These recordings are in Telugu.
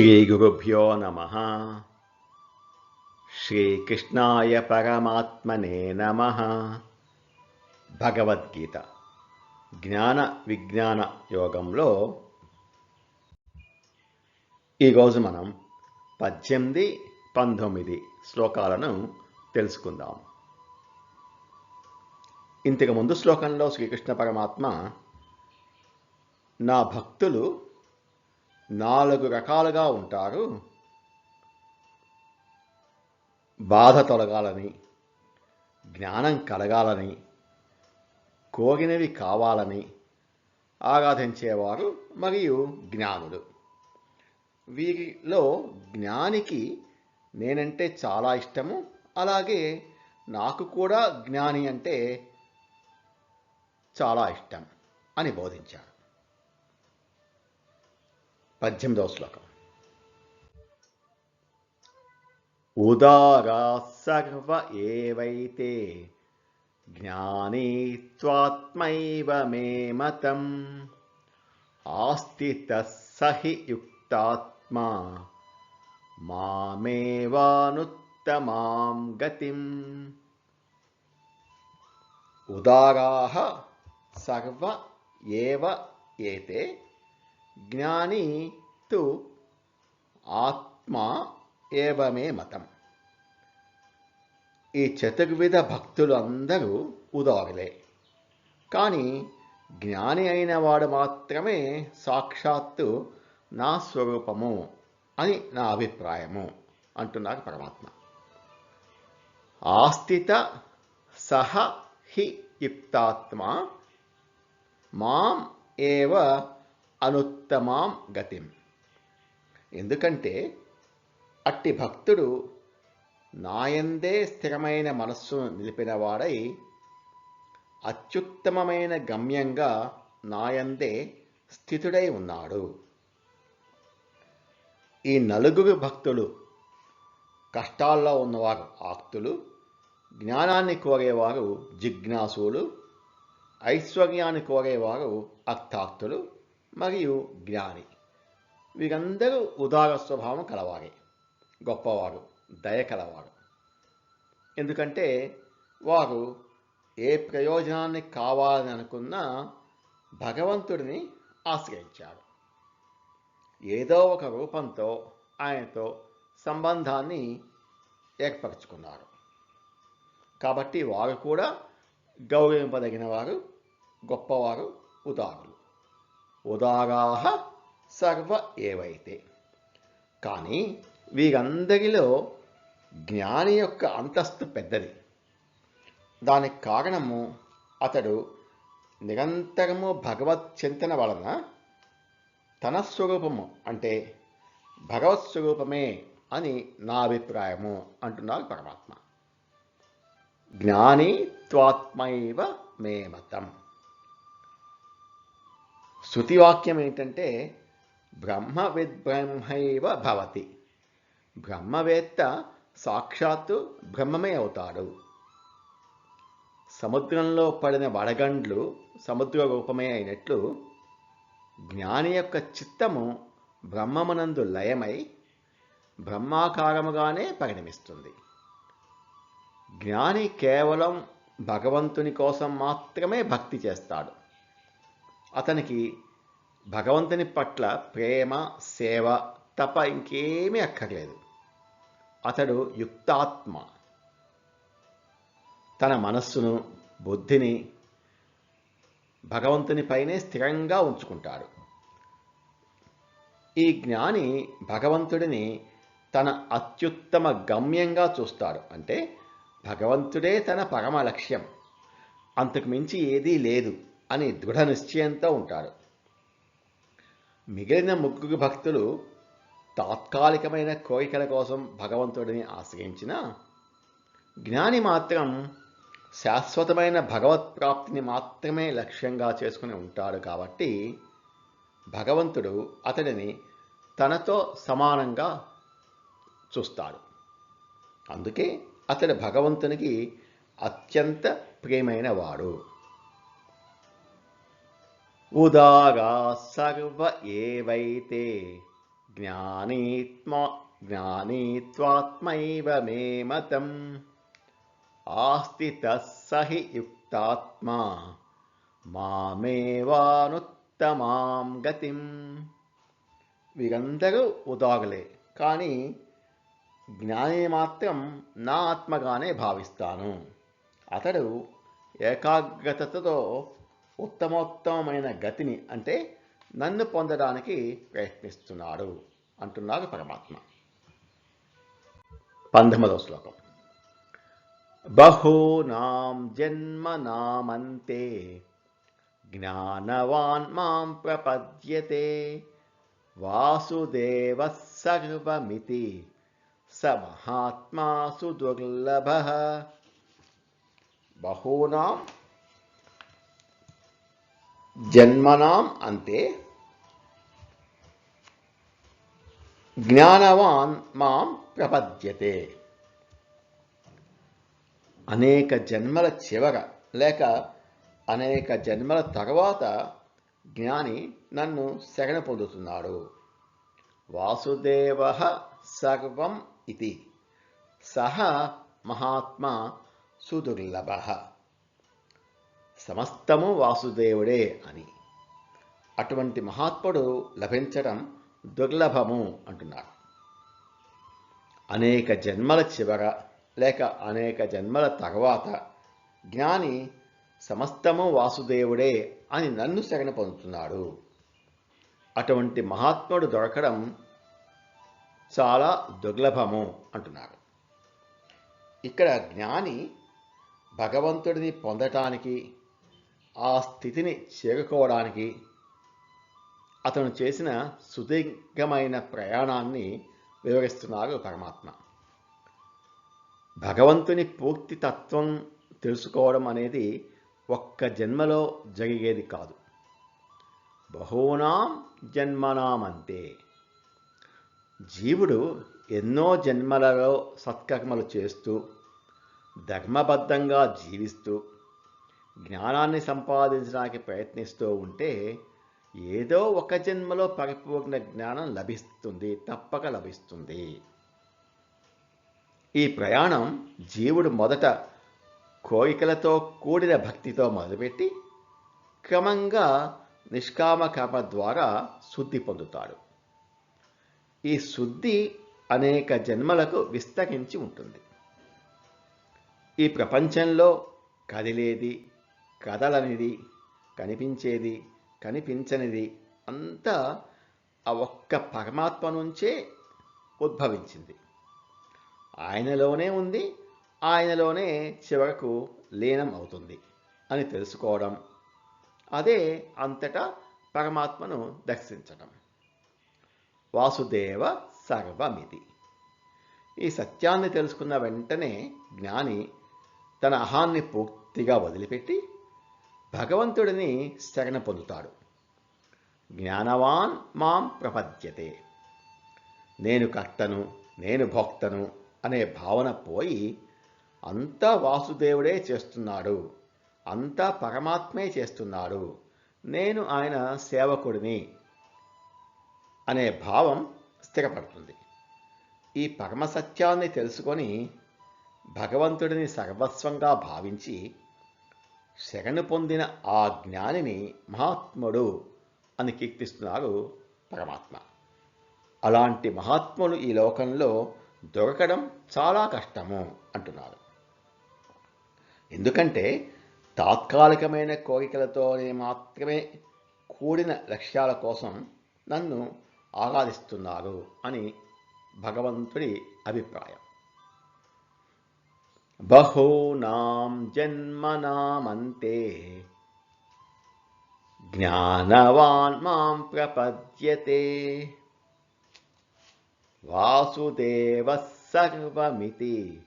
శ్రీగురుభ్యో నమ శ్రీకృష్ణాయ పరమాత్మనే నమ భగవద్గీత జ్ఞాన విజ్ఞాన యోగంలో ఈరోజు మనం పద్దెనిమిది పంతొమ్మిది శ్లోకాలను తెలుసుకుందాం. ఇంతకు ముందు శ్లోకంలో శ్రీకృష్ణ పరమాత్మ నా భక్తులు నాలుగు రకాలుగా ఉంటారు. బాధ తొలగాలని జ్ఞానం కలగాలని కోరినవి కావాలని ఆరాధించేవారు మరియు జ్ఞానులు. వీరిలో జ్ఞానికి నేనంటే చాలా ఇష్టము. అలాగే నాకు కూడా జ్ఞాని అంటే చాలా ఇష్టం అని బోధించాను పద్దెనిమిదవ శ్లోకం. ఉదారా సర్వ ఏవైతే జ్ఞానే త్వాత్మైవ మే మతం ఆస్థిత సహి యుక్తాత్మా మామేవానుత్తమాం గతిం. ఉదారాः సర్వ ఏవ ఏతే జ్ఞాని తు ఆత్మ ఏవమే మతం. ఈ చతుర్విధ భక్తులు అందరూ ఉదారులే. కానీ జ్ఞాని అయిన వాడు మాత్రమే సాక్షాత్తు నా స్వరూపము అని నా అభిప్రాయము అంటున్నారు పరమాత్మ. ఆస్థిత సహ హి యుక్తాత్మ మాం ఏవ అనుత్తమాం గతిం. ఎందుకంటే అట్టి భక్తుడు నాయందే స్థిరమైన మనస్సును నిలిపినవాడై అత్యుత్తమమైన గమ్యంగా నాయందే స్థితుడై ఉన్నాడు. ఈ నలుగురు భక్తులు కష్టాల్లో ఉన్నవారు ఆక్తులు జ్ఞానాన్ని కోరేవారు జిజ్ఞాసులు ఐశ్వర్యాన్ని కోరేవారు అర్థాక్తులు మరియు జ్ఞాని. వీరందరూ ఉదార స్వభావం కలవారే. గొప్పవారు దయ కలవారు ఎందుకంటే వారు ఏ ప్రయోజనాన్ని కావాలని అనుకున్నా భగవంతుడిని ఆశ్రయించారు. ఏదో ఒక రూపంతో ఆయనతో సంబంధాన్ని ఏర్పరచుకున్నారు. కాబట్టి వారు కూడా గౌరవింపదగిన వారు గొప్పవారు ఉదారులు. ఉదారాహ సర్వ ఏవైతే. కానీ వీరందరిలో జ్ఞాని యొక్క అంతస్తు పెద్దది. దానికి కారణము అతడు నిరంతరము భగవత్ చింతన వలన తన స్వరూపము అంటే భగవత్ స్వరూపమే అని నా అభిప్రాయము అంటున్నారు పరమాత్మ. జ్ఞాని త్వాత్మైవ మే మతం. శృతివాక్యం ఏంటంటే బ్రహ్మ విద్బ్రహ్మైవ భవతి. బ్రహ్మవేత్త సాక్షాత్తు బ్రహ్మమే అవుతాడు. సముద్రంలో పడిన వడగండ్లు సముద్ర రూపమే అయినట్లు జ్ఞాని యొక్క చిత్తము బ్రహ్మమునందు లయమై బ్రహ్మాకారముగానే పరిణమిస్తుంది. జ్ఞాని కేవలం భగవంతుని కోసం మాత్రమే భక్తి చేస్తాడు. అతనికి భగవంతుని పట్ల ప్రేమ సేవ తప్ప ఇంకేమీ అక్కర్లేదు. అతడు యుక్తాత్మ. తన మనస్సును బుద్ధిని భగవంతునిపైనే స్థిరంగా ఉంచుకుంటాడు. ఈ జ్ఞాని భగవంతుడిని తన అత్యుత్తమ గమ్యంగా చూస్తాడు. అంటే భగవంతుడే తన పరమ లక్ష్యం. అంతకు మించి ఏదీ లేదు. అని దృఢ నిశ్చయంతో ఉంటాడు. మిగిలిన ముగ్గురు భక్తులు తాత్కాలికమైన కోరికల కోసం భగవంతుడిని ఆశ్రయించిన జ్ఞాని మాత్రం శాశ్వతమైన భగవత్ ప్రాప్తిని మాత్రమే లక్ష్యంగా చేసుకుని ఉంటాడు కాబట్టి భగవంతుడు అతడిని తనతో సమానంగా చూస్తాడు. అందుకే అతడు భగవంతునికి అత్యంత ప్రియమైన వాడు. ఉదారా సర్వ ఏవైతే జ్ఞానీత్మా జ్ఞానీత్వాత్మైవ మే మతం ఆస్థితः సహి యుక్తాత్మా మామేవానుత్తమాం గతిం. వీరందరూ ఉదాగులే కానీ జ్ఞాని మాత్రం నా ఆత్మగానే భావిస్తాను. అతడు ఏకాగ్రతతో ఉత్తమోత్తమైన గతిని అంటే నన్ను పొందడానికి ప్రయత్నిస్తున్నాడు అంటున్నారు పరమాత్మ. పంతొమ్మిదవ శ్లోకం. బహూనాం జన్మనామంతే జ్ఞానవాన్ మాం ప్రపద్యతే వాసుదేవ సర్వమితి స మహాత్మా సుదుర్లభ బహూనాం జన్మనాం అంతే. జ్ఞానవాన్ మాం ప్రపద్యతే. అనేక జన్మల చివర లేక అనేక జన్మల తర్వాత జ్ఞాని నన్ను శరణ పొందుతున్నాడు. వాసుదేవ సర్వం ఇది సహ మహాత్మా సుదుర్లభ. సమస్తము వాసుదేవుడే అని. అటువంటి మహాత్ముడు లభించడం దుర్లభము అంటున్నారు అనేక జన్మల చివర లేక అనేక జన్మల తర్వాత జ్ఞాని సమస్తము వాసుదేవుడే అని నన్ను శరణ పొందుతున్నాడు. అటువంటి మహాత్ముడు దొరకడం చాలా దుర్లభము అంటున్నారు ఇక్కడ జ్ఞాని భగవంతుడిని పొందటానికి ఆ స్థితిని చేరుకోవడానికి అతను చేసిన సుదీర్ఘమైన ప్రయాణాన్ని వివరిస్తున్నారు పరమాత్మ. భగవంతుని పూర్తి తత్వం తెలుసుకోవడం అనేది ఒక్క జన్మలో జరిగేది కాదు. బహూనాం జన్మనామంతే. జీవుడు ఎన్నో జన్మలలో సత్కర్మలు చేస్తూ ధర్మబద్ధంగా జీవిస్తూ జ్ఞానాన్ని సంపాదించడానికి ప్రయత్నిస్తూ ఉంటే ఏదో ఒక జన్మలో పరిపూర్ణ జ్ఞానం లభిస్తుంది తప్పక లభిస్తుంది. ఈ ప్రయాణం జీవుడు మొదట కోరికలతో కూడిన భక్తితో మొదలుపెట్టి క్రమంగా నిష్కామ కర్మ ద్వారా శుద్ధి పొందుతాడు. ఈ శుద్ధి అనేక జన్మలకు విస్తరించి ఉంటుంది. ఈ ప్రపంచంలో కదిలేది కదలనిది కనిపించేది కనిపించనిది అంతా ఆ ఒక్క పరమాత్మ నుంచే ఉద్భవించింది. ఆయనలోనే ఉంది ఆయనలోనే చివరకు లీనం అవుతుంది అని తెలుసుకోవడం అదే అంతటా పరమాత్మను దర్శించడం. వాసుదేవ సర్వమితి. ఈ సత్యాన్ని తెలుసుకున్న వెంటనే జ్ఞాని తన అహాన్ని పూర్తిగా వదిలిపెట్టి భగవంతుడిని శరణ పొందుతాడు. జ్ఞానవాన్ మాం ప్రపద్యతే. నేను కర్తను నేను భోక్తను అనే భావన పోయి అంతా వాసుదేవుడే చేస్తున్నాడు అంతా పరమాత్మే చేస్తున్నాడు నేను ఆయన సేవకుడిని అనే భావం స్థిరపడుతుంది. ఈ పరమ సత్యాన్ని తెలుసుకొని భగవంతుడిని సర్వస్వంగా భావించి శరణు పొందిన ఆ జ్ఞానిని మహాత్ముడు అని కీర్తిస్తున్నారు పరమాత్మ. అలాంటి మహాత్ములు ఈ లోకంలో దొరకడం చాలా కష్టము అంటున్నారు. ఎందుకంటే తాత్కాలికమైన కోరికలతోనే మాత్రమే కూడిన లక్ష్యాల కోసం నన్ను ఆరాధిస్తున్నారు అని భగవంతుడి అభిప్రాయం. బహూనాం జన్మనామంతే. జ్ఞానవాన్ మాం ప్రపద్యతే. వాసుదేవ సర్వమితి.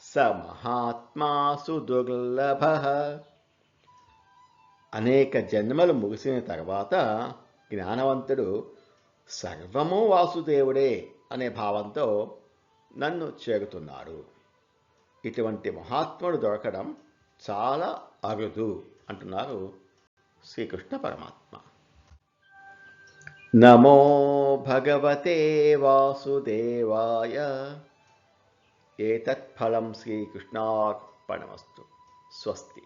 స మహాత్మాసు దుర్లభ. అనేక జన్మలు ముగిసిన తర్వాత జ్ఞానవంతుడు సర్వము వాసుదేవుడే అనే భావంతో నన్ను చేరుతున్నాడు. ఇటువంటి మహాత్ముడు దొరకడం చాలా అరుదు అంటున్నారు శ్రీకృష్ణ పరమాత్మ. నమో భగవతే వాసుదేవాయ. ఏతత్ఫలం శ్రీకృష్ణార్పణమస్తు. స్వస్తి.